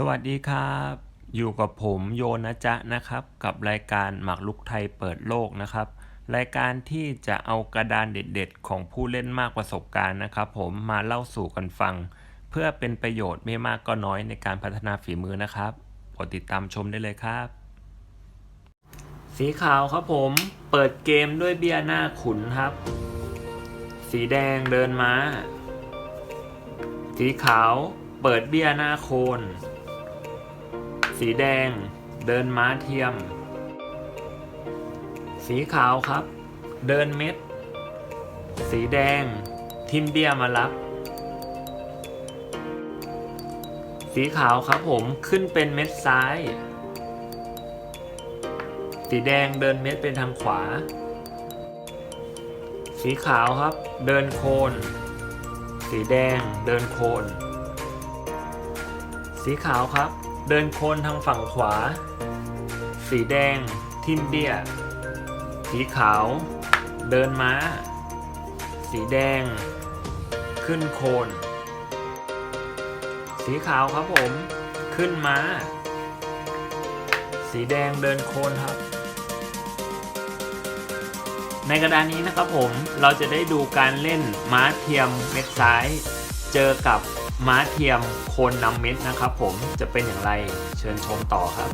สวัสดีครับ อยู่กับผมโยนะจ๊ะนะครับ กับรายการหมากลุกไทยเปิดโลกนะครับ รายการที่จะเอากระดานเด็ดๆ ของผู้เล่นมากประสบการณ์นะครับ ผมมาเล่าสู่กันฟัง เพื่อเป็นประโยชน์ไม่มากก็น้อยในการพัฒนาฝีมือนะครับโปรดติดตามชมได้เลยครับ สีขาวครับผมเปิดเกมด้วยเบี้ยหน้าขุนครับ สีแดงเดินม้า สีขาวเปิดเบี้ยหน้าโคน สีแดง เดินม้าเทียม สีขาวครับ เดินเม็ด สีแดง ทิมเบียมารับ สีขาวครับผมขึ้นเป็นเม็ดซ้าย สีแดงเดินเม็ดเป็นทางขวา สีขาวครับ เดินโคน สีแดงเดินโคน สีขาวครับ เดินโคนทางฝั่งขวา สีแดง ทิมเบีย สีขาว เดินม้า สีแดง ขึ้นโคน สีขาวครับผม ขึ้นม้า สีแดงเดินโคนครับ ในกระดานนี้นะครับผมเราจะได้ดูการเล่นม้าเทียมเม็ดซ้าย เจอกับ ม้าเทียมโคนนำเม็ดนะครับผมจะเป็นอย่างไรเชิญชมต่อครับ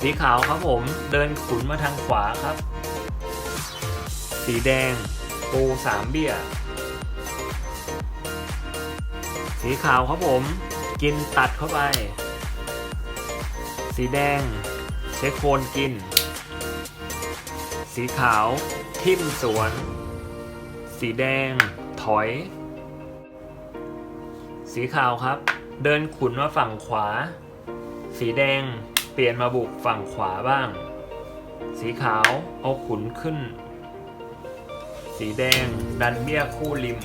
สีขาวครับผมเดินขุนมาทางขวาครับ สีแดงปูสามเบี้ย สีขาวครับผม กินตัดเข้าไป สีแดงใช้โคนกิน สีขาว ทิ่มสวน สีแดง ถอย สีขาวครับ เดินขุนมาฝั่งขวา สีแดงเปลี่ยนมาบุกฝั่งขวาบ้าง สีขาวเอาขุนขึ้น สีแดงดันเบี้ยคู่ริม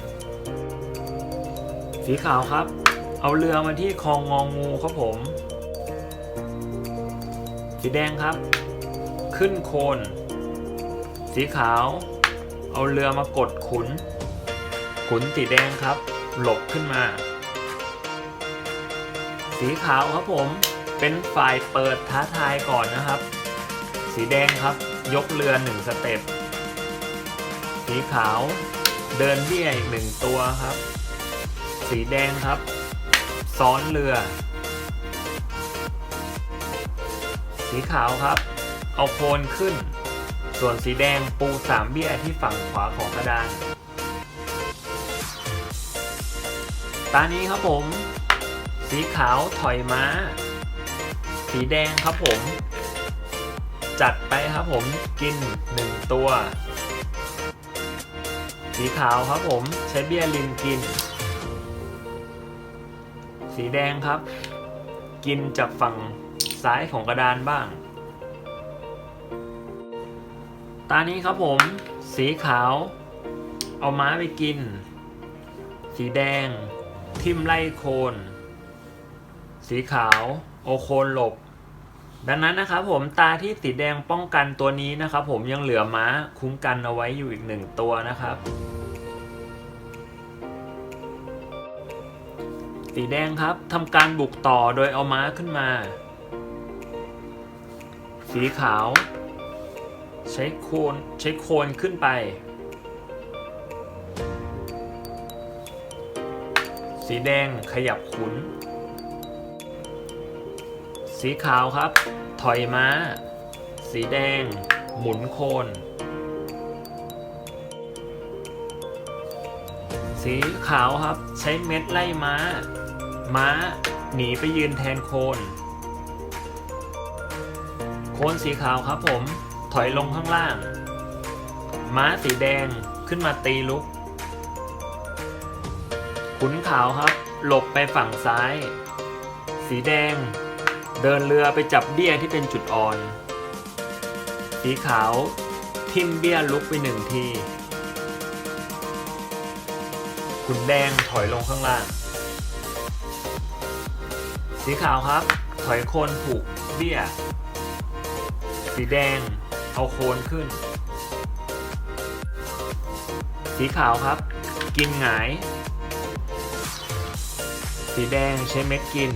สีขาวครับ เอาเรือมาที่คลองงองูครับผม สีแดงครับ ขึ้นโคน สีขาว เอาเรือมากดขุน ขุนสีแดงครับ หลบขึ้นมา สีขาวครับผมเป็นฝ่ายเปิดท้าทายก่อนนะครับ สีแดงครับ ยกเรือหนึ่งสเต็ปสีขาว เดินเบี้ยอีกหนึ่งตัวครับ สีแดงครับ ซ้อนเรือ สีขาวครับ เอาโคนขึ้น ส่วนสีแดงปูสามเบี้ยที่ฝั่งขวาของกระดาน ตานี้ครับผม สีขาวถอยม้า สีแดงครับผม จัดไปครับผมกินหนึ่งตัว สีขาวครับผมใช้เบี้ยริมกิน สีแดงครับ กินจากฝั่งซ้ายของกระดานบ้าง ตานี้ครับผม สีขาว เอาม้าไปกิน สีแดง ทิมไล่โคน สีขาวเอโคนหลบ ดังนั้นนะครับผมตาที่สีแดงป้องกันตัวนี้นะครับผมยังเหลือม้าคุ้มกันเอาไว้อยู่อีกหนึ่งตัวนะครับสีแดงครับทำการบุกต่อโดยเอาม้าขึ้นมา สีขาว ใช้โคนใช้โคนขึ้นไป สีแดงขยับขุน สีขาวครับ ถอยม้า สีแดง หมุนโคน สีขาวครับใช้เม็ดไล่ม้า ม้าหนีไปยืนแทนโคน โคนสีขาวครับผม ถอยลงข้างล่าง ม้าสีแดงขึ้นมาตีลุก ขุนขาวครับ หลบไปฝั่งซ้าย สีแดง เดินเรือไปจับเบี้ยที่เป็นจุดอ่อน สีขาว ทิ่มเบี้ยลุกไปหนึ่งที ขุนแดงถอยลงข้างล่าง สีขาวครับ ถอยโคนผูกเบี้ย สีแดง เอาโคนขึ้น สีขาวครับ กินหงาย สีแดงใช้เม็ดกิน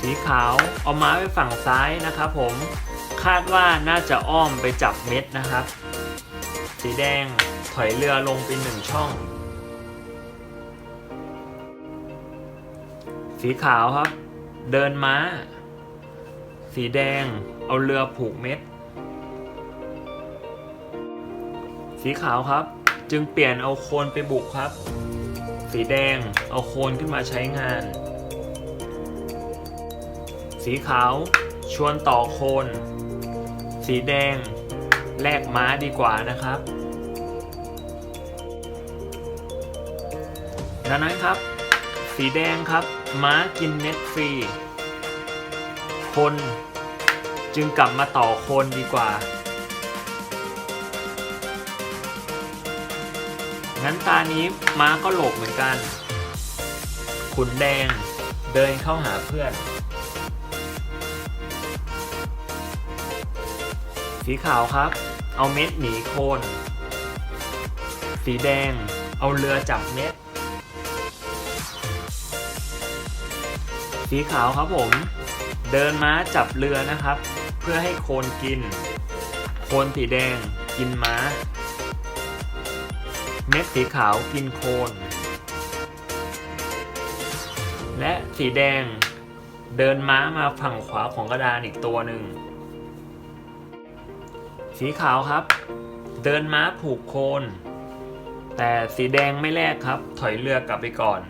สีขาวเอาม้าไปฝั่งซ้ายนะครับผมคาดว่าน่าจะอ้อมไปจับเม็ดนะครับ สีแดงถอยเรือลงไปหนึ่งช่อง สีขาวครับ เดินม้า สีแดง เอาเรือผูกเม็ด สีขาวครับ จึงเปลี่ยนเอาโคนไปบุกครับ สีแดง เอาโคนขึ้นมาใช้งาน สีขาว ชวนต่อโคน สีแดง แลกม้าดีกว่านะครับดังนั้นครับ สีแดงครับ ม้ากินเม็ดฟรี คน จึงกลับมาต่อโคนดีกว่า งั้นตานี้ม้าก็หลบเหมือนกัน ขุนแดงเดินเข้าหาเพื่อน สีขาวครับ เอาเม็ดหนีโคน สีแดงเอาเรือจับเม็ด สีขาวครับผม เดินม้าจับเรือนะครับ เพื่อให้โคนกิน โคนสีแดงกินม้า เม็ดสีขาวกินโคน และสีแดงเดินม้ามาฝั่งขวาของกระดานอีกตัวหนึ่ง สีขาวครับ เดินม้าผูกโคน แต่สีแดงไม่แลกครับ ถอยเรือกลับไปก่อน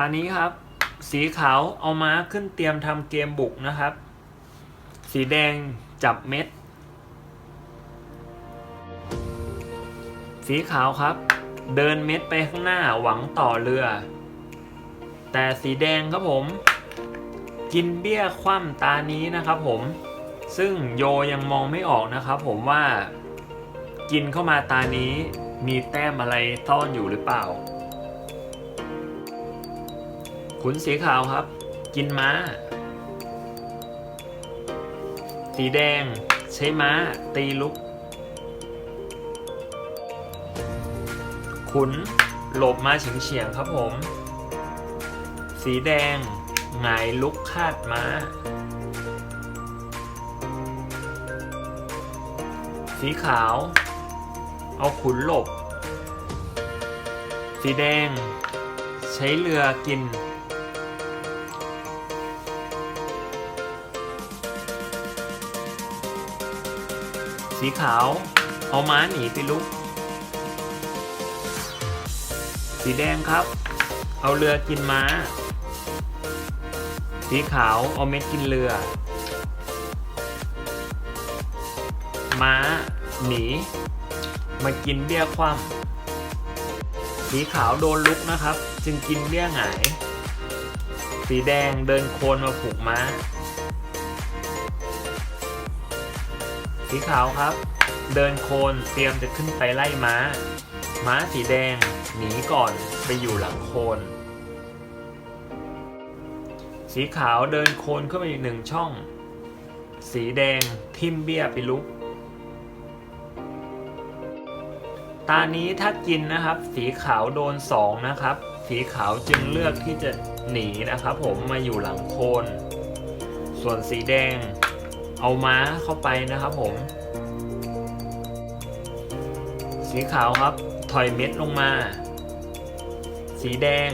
ตอนนี้ครับ สีขาวเอาม้าขึ้นเตรียมทำเกมบุกนะครับ สีแดงจับเม็ด สีขาวครับ เดินเม็ดไปข้างหน้าหวังต่อเรือ แต่สีแดงครับผม กินเบี้ยคว่ำตานี้นะครับผม ซึ่งโยยังมองไม่ออกนะครับผมว่า กินเข้ามาตานี้มีแต้มอะไรซ่อนอยู่หรือเปล่า ขุนสีขาวครับ กินม้า สีแดง ใช้ม้า ตีลุก ขุนหลบมาเฉียงเฉียงๆครับผม สีแดงหงายลุกคาดม้า สีขาว เอาขุนหลบ สีแดง ใช้เรือกิน สีขาว เอาม้าหนีไปลุก สีแดงครับ เอาเรือกินม้า สีขาวเอาเม็ดกินเรือ ม้า หนี มากินเบี้ยคว่ำสีขาวโดนลุกนะครับ จึงกินเบี้ยหงาย สีแดงเดินโคนมาผูกม้า สีขาวครับ เดินโคนเตรียมจะขึ้นไปไล่ม้า ม้าสีแดงหนีก่อนไปอยู่หลังโคน สีขาวเดินโคนเข้าไปอีกหนึ่งช่อง สีแดงทิมเบี้ยไปลุก ตานี้ถ้ากินนะครับ สีขาวโดนสองนะครับ สีขาวจึงเลือกที่จะหนีนะครับ ผมมาอยู่หลังโคน ส่วนสีแดง เอาม้าเข้าไปนะครับผม สีขาวครับถอยเม็ดลงมา สีแดง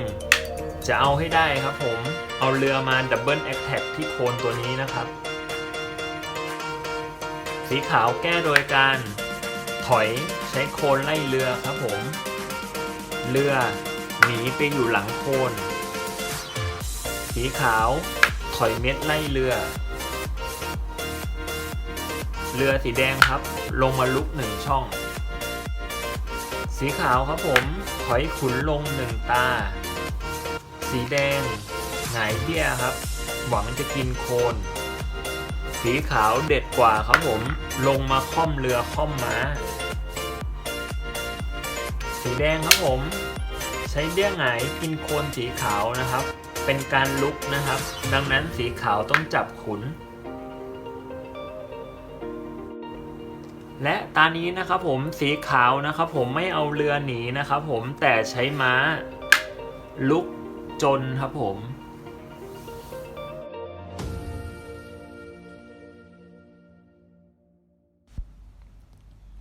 จะเอาให้ได้ครับผม เอาเรือมาดับเบิลแอคแท็กที่โคนตัวนี้นะครับ สีขาวแก้โดยการถอยใช้โคนไล่เรือครับผม เรือหนีไปอยู่หลังโคน สีขาวถอยเม็ดไล่เรือ เรือสีแดงครับ ลงมาลุกหนึ่งช่อง สีขาวครับผมถอยขุนลงหนึ่งตา สีแดงหงายเบี้ยครับ หวังจะกินโคน สีขาวเด็ดกว่าครับผม ลงมาค่อมเรือค่อมม้า สีแดงครับผม ใช้เบี้ยหงายกินโคนสีขาวนะครับ เป็นการลุกนะครับ ดังนั้นสีขาวต้องจับขุน และตานี้นะครับผมสีขาวนะครับผมไม่เอาเรือหนีนะครับผมแต่ใช้ม้าลุกจนครับผม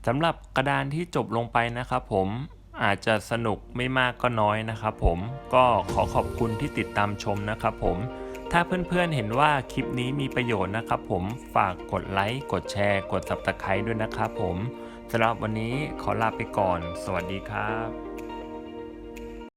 สำหรับกระดานที่จบลงไปนะครับผมอาจจะสนุกไม่มากก็น้อยนะครับผมก็ขอขอบคุณที่ติดตามชมนะครับผม ถ้าเพื่อนๆเห็นว่าคลิปนี้มีประโยชน์นะครับผมฝากกดไลค์ กดแชร์ กด subscribe ด้วยนะครับผมสำหรับวันนี้ขอลาไปก่อน สวัสดีครับ